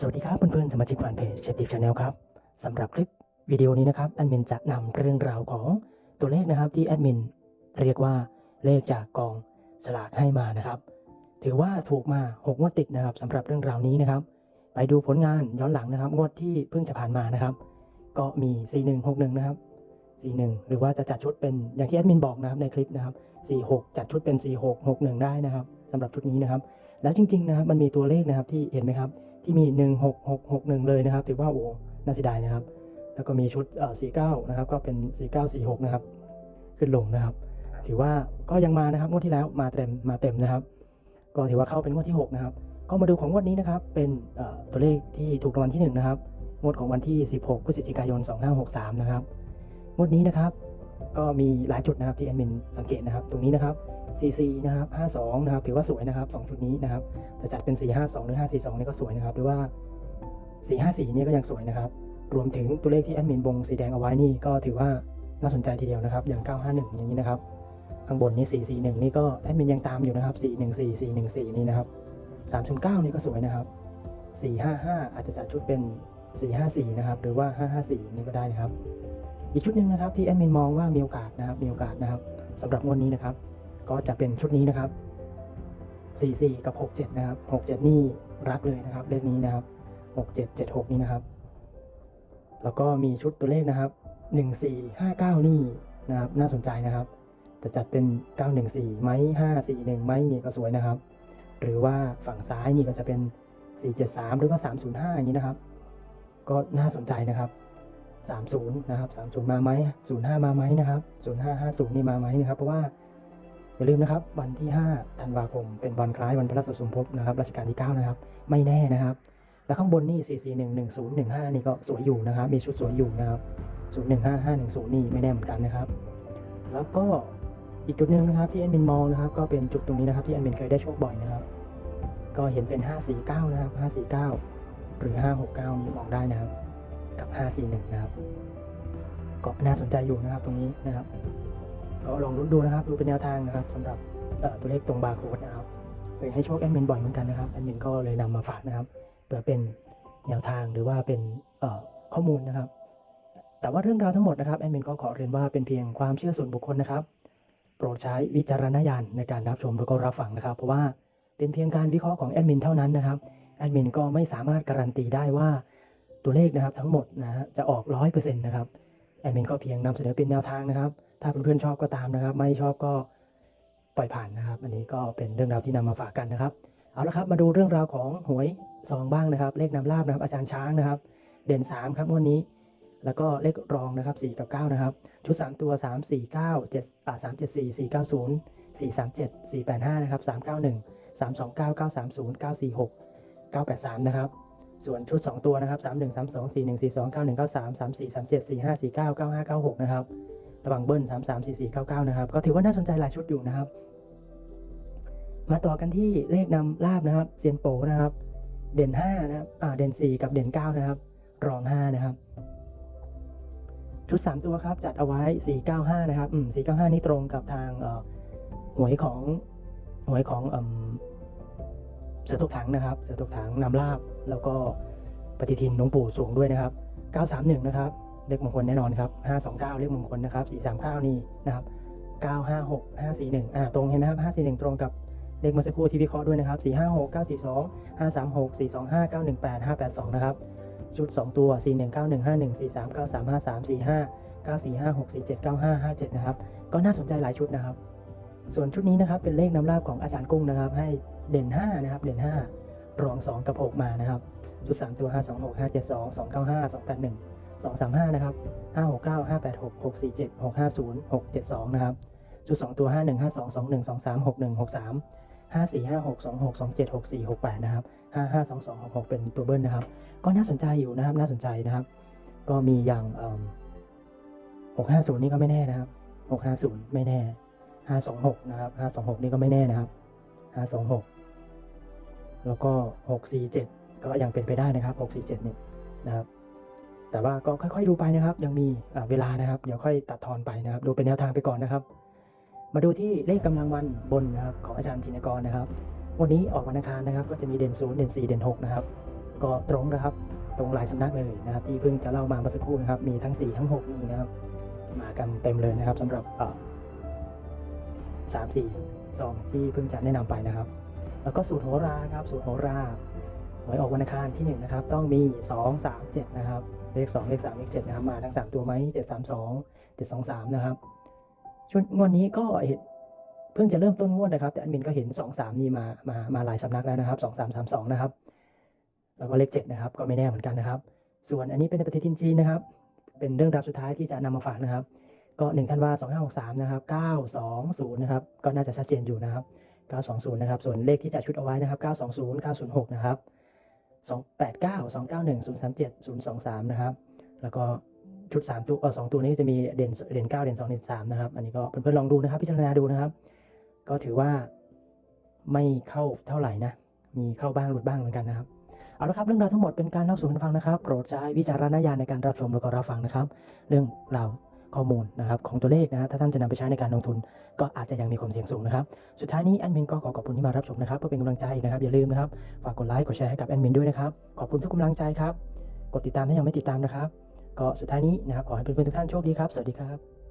สวัสดีครับเพื่อนๆสมาชิกแฟนเพจเชฟติฟชาแนลครับสำหรับคลิปวิดีโอนี้นะครับแอดมินจะนำเรื่องราวของตัวเลขนะครับที่แอดมินเรียกว่าเลขจากกองสลากให้มานะครับ ถือว่าถูกมา6งวดติดนะครับสำหรับเรื่องราวนี้นะครับ ไปดูผลงานย้อนหลังนะครับ งวดที่เพิ่งจะผ่านมานะครับ ก็มี 4161 นะครับ 41 หรือว่าจะจัดชุดเป็นอย่างที่แอดมินบอกนะครับในคลิปนะครับ 46 จัดชุดเป็น 4661 ได้นะครับสำหรับชุดนี้นะครับ แล้วจริงๆนะครับมันมีตัวเลขนะครับที่เห็นไหมครับ ที่มี 16661 เลยนะครับ ถือว่าโอ้น่าเสียดายนะครับ แล้วก็มีชุดเอ่อ49 นะครับ ก็เป็น 4946 นะครับ ขึ้นลงนะครับ ถือว่าก็ยังมานะครับงวดที่แล้วมาเต็มมาเต็มนะครับ ก็ถือว่าเข้าเป็นงวดที่ 6 นะครับ ก็มาดูของงวดนี้นะครับ เป็นเอ่อตัวเลขที่ถูกรางวัลที่ 1 นะครับ งวดของวันที่ 16 พฤศจิกายน 2563 นะครับ งวดนี้นะครับ ก็มีหลายจุดนะครับที่แอดมินสังเกตนะครับตรงนี้นะครับ CC นะครับ 52 นะครับถือว่าสวยนะครับ 2 ชุดนี้นะครับจะจัดเป็น 452 หรือ 542 นี่ก็สวยนะครับหรือว่า 454 นี่ก็ยังสวยนะครับ รวมถึงตัวเลขที่แอดมินบงสีแดงเอาไว้นี่ก็ถือว่าน่าสนใจทีเดียวนะครับ อย่าง 951 อย่างนี้นะครับ ข้างบนนี่ 441 นี่ก็แอดมินยังตามอยู่นะครับ 414 414 นี่นะครับ 309 นี่ก็สวยนะครับ 455 อาจจะจัดชุดเป็น 454 นะครับ หรือว่า 554 นี่ก็ได้นะครับ อีกชุดหนึ่งนะครับที่แอดมินมองว่ามีโอกาสนะครับมีโอกาสนะครับสำหรับงวดนี้นะครับ ก็จะเป็นชุดนี้นะครับ 44 กับ 67 นะครับ 67 นี่รักเลยนะครับเลขนี้นะครับ 67 76 นี่นะครับ แล้วก็มีชุดตัวเลขนะครับ 1459 นี่นะครับน่าสนใจนะครับ จะจัดเป็น 914 ไหม541 ไหมนี่ก็สวยนะครับ หรือว่าฝั่งซ้ายนี่ก็จะเป็น 473 หรือว่า 305 อย่างนี้นะครับ ก็น่าสนใจนะครับ 30นะครับ30 มาไหม05 มาไหมนะครับ0550 นี่มาไหมนะครับ เพราะว่าอย่าลืมนะครับ วันที่5ธันวาคม เป็นวันคล้ายวันพระราชสมภพนะครับรัชกาลที่ 9 นะครับ ไม่แน่นะครับ แล้วข้างบนนี่ 441 1015 นี่ก็สวยอยู่นะครับ มีชุดสวยอยู่นะครับ 015 510 นี่ไม่แน่เหมือนกันนะครับ แล้วก็อีกจุดหนึ่งนะครับที่แอดมินมองนะครับ ก็เป็นจุดตรงนี้นะครับที่แอดมินเคยได้โชคบ่อยนะครับ ก็เห็นเป็น 549 นะครับ 549 หรือ 569 นี่มองได้นะครับ กับ 541 นะครับ ก็น่าสนใจอยู่นะครับตรงนี้นะครับก็ลองลุ้นดูนะครับ ดูเป็นแนวทางนะครับสำหรับตัวเลขตรงบาร์โค้ดนะครับเคยให้โชคแอดมินบ่อยเหมือนกันนะครับแอดมินก็เลยนำมาฝากนะครับเพื่อเป็นแนวทางหรือว่าเป็นข้อมูลนะครับ แต่ว่าเรื่องราวทั้งหมดนะครับแอดมินก็ขอเรียนว่าเป็นเพียงความเชื่อส่วนบุคคลนะครับ โปรดใช้วิจารณญาณในการรับชมแล้วก็รับฟังนะครับ เพราะว่าเป็นเพียงการวิเคราะห์ของแอดมินเท่านั้นนะครับแอดมินก็ไม่สามารถการันตีได้ว่า ตัวเลขนะครับทั้งหมดนะฮะจะออกร้อยเปอร์เซ็นต์นะครับแอดมินก็เพียงนำเสนอเป็นแนวทางนะครับ ถ้าเพื่อนๆชอบก็ตามนะครับ ไม่ชอบก็ปล่อยผ่านนะครับ อันนี้ก็เป็นเรื่องราวที่นำมาฝากกันนะครับ เอาละครับมาดูเรื่องราวของหวยซองบ้างนะครับ เลขนำลาบนะครับอาจารย์ช้างนะครับ เด่น 3 ครับวันนี้ แล้วก็เลขรองนะครับ4กับ9นะครับ ชุด 3 ตัว 3 4 9 7อ่า3 7 4 4 9 0 4 3 7 4 8 5นะครับ3 9 1 3 2 9 9 3 0 9 4 6 9 8 3นะครับ ส่วนชุด 2 ตัวนะครับ 3 1 3 2 4 1 4 2 9 1 9 3 3 4 3 7 4 5 4 9 9 5 9 6 นะครับ ระวังเบิ้ล 3 3 4 4 9 9 นะครับ ก็ถือว่าน่าสนใจหลายชุดอยู่นะครับ มาต่อกันที่เลขนำลาบนะครับเซียนโปนะครับ เด่น5นะครับอ่าเด่น 4 กับเด่น 9 นะครับ รอง 5 นะครับ ชุด 3 ตัวครับจัดเอาไว้ 495 นะครับ อืม495 นี่ตรงกับทางเอ่อหวยของหวยของ เสือตกถังนะครับ เสือตกถังนำลาบ แล้วก็ปฏิทินหลวงปู่สูงด้วยนะครับ 931 นะครับ เลขมงคลแน่นอนครับ 529 เลขมงคลนะครับ 439 นี่นะครับ 956 541 อ่า ตรงเห็นนะครับ 541 ตรงกับเลขเมื่อสักครู่ที่วิเคราะห์ด้วยนะครับ 456 942 536 425 918 582 นะครับ ชุด 2 ตัว 4191 51 43 93 53 45 94 56 47 95 57 นะครับ ก็น่าสนใจหลายชุดนะครับ ส่วนชุดนี้นะครับเป็นเลขนำลาบของอาจารย์กุ้งนะครับให้ เด่น 5 นะครับ เด่น 5 รอง 2 กับ 6 มานะครับ ชุด 3 ตัว 526 572 295 281 235 นะครับ 569 586 647 650 672 นะครับ ชุด 2 ตัว 51 52 21 23 61 63 54 56 26 27 64 68 นะครับ 55 22 66 เป็นตัวเบิ้ลนะครับ ก็น่าสนใจอยู่นะครับ น่าสนใจนะครับ ก็มีอย่าง650 นี่ก็ไม่แน่นะครับ 650 ไม่แน่ 526 นะครับ 526 นี่ก็ไม่แน่นะครับ 526 แล้วก็ 647 ก็ยังเป็นไปได้นะครับ 647นี่นะครับแต่ว่าก็ค่อยๆดูไปนะครับ ยังมีเวลานะครับ เดี๋ยวค่อยตัดทอนไปนะครับ ดูเป็นแนวทางไปก่อนนะครับ มาดูที่เลขกำลังวันบนนะครับของอาจารย์ธินกรนะครับ วันนี้ออกวันอังคารนะครับ ก็จะมีเด่น0เด่น4เด่น6นะครับ ก็ตรงนะครับ ตรงหลายสำนักเลยนะครับ ที่เพิ่งจะเล่ามาเมื่อสักครู่นะครับ มีทั้ง4ทั้ง6นี่นะครับ มากันเต็มเลยนะครับสำหรับสามสี่ซองที่เพิ่งจะแนะนำไปนะครับ แล้วก็สูตรโหราครับสูตรโหราหวยออกวันอังคารที่1นะครับต้องมี 2 3 7นะครับเลข 2 เลข 3 เลข7นะครับมาทั้ง 3 ตัวไหม7 3 2 7 2 3นะครับชุดงวดนี้ก็เห็นเพิ่งจะเริ่มต้นงวดนะครับ แต่อันมินก็เห็น 2 3 นี่มามามาหลายสำนักแล้วนะครับ 2 3 3 2 นะครับ แล้วก็เลข 7 นะครับ ก็ไม่แน่เหมือนกันนะครับ ส่วนอันนี้เป็นปฏิทินจีนนะครับ เป็นเรื่องราวสุดท้ายที่จะนำมาฝากนะครับ ก็1ธันวา2563นะครับ920นะครับก็น่าจะชัดเจนอยู่นะครับ 920 นะครับ ส่วนเลขที่จะชุดเอาไว้นะครับ 920 906 นะครับ 289 291 037 023 นะครับ แล้วก็ชุด 3 ตัวเออ2ตัวนี้จะมีเด่นเด่น 9 เด่น 2 เด่น 3 นะครับ อันนี้ก็เพื่อนๆลองดูนะครับ พิจารณาดูนะครับ ก็ถือว่าไม่เข้าเท่าไหร่นะ มีเข้าบ้างหลุดบ้างเหมือนกันนะครับ เอาละครับเรื่องราวทั้งหมดเป็นการเล่าสู่กันฟังนะครับ โปรดใช้วิจารณญาณในการรับชมและก็รับฟังนะครับ เรื่องราว ข้อมูลนะครับของตัวเลขนะถ้าท่านจะนำไปใช้ในการลงทุน ก็อาจจะยังมีความเสี่ยงสูงนะครับ สุดท้ายนี้แอดมินก็ขอขอบคุณที่มารับชมนะครับเพื่อเป็นกำลังใจนะครับอย่าลืมนะครับฝากกดไลค์กดแชร์ให้กับแอดมินด้วยนะครับขอบคุณทุกกำลังใจครับกดติดตามถ้ายังไม่ติดตามนะครับ ก็สุดท้ายนี้นะครับขอให้เพื่อนๆทุกท่านโชคดีครับสวัสดีครับ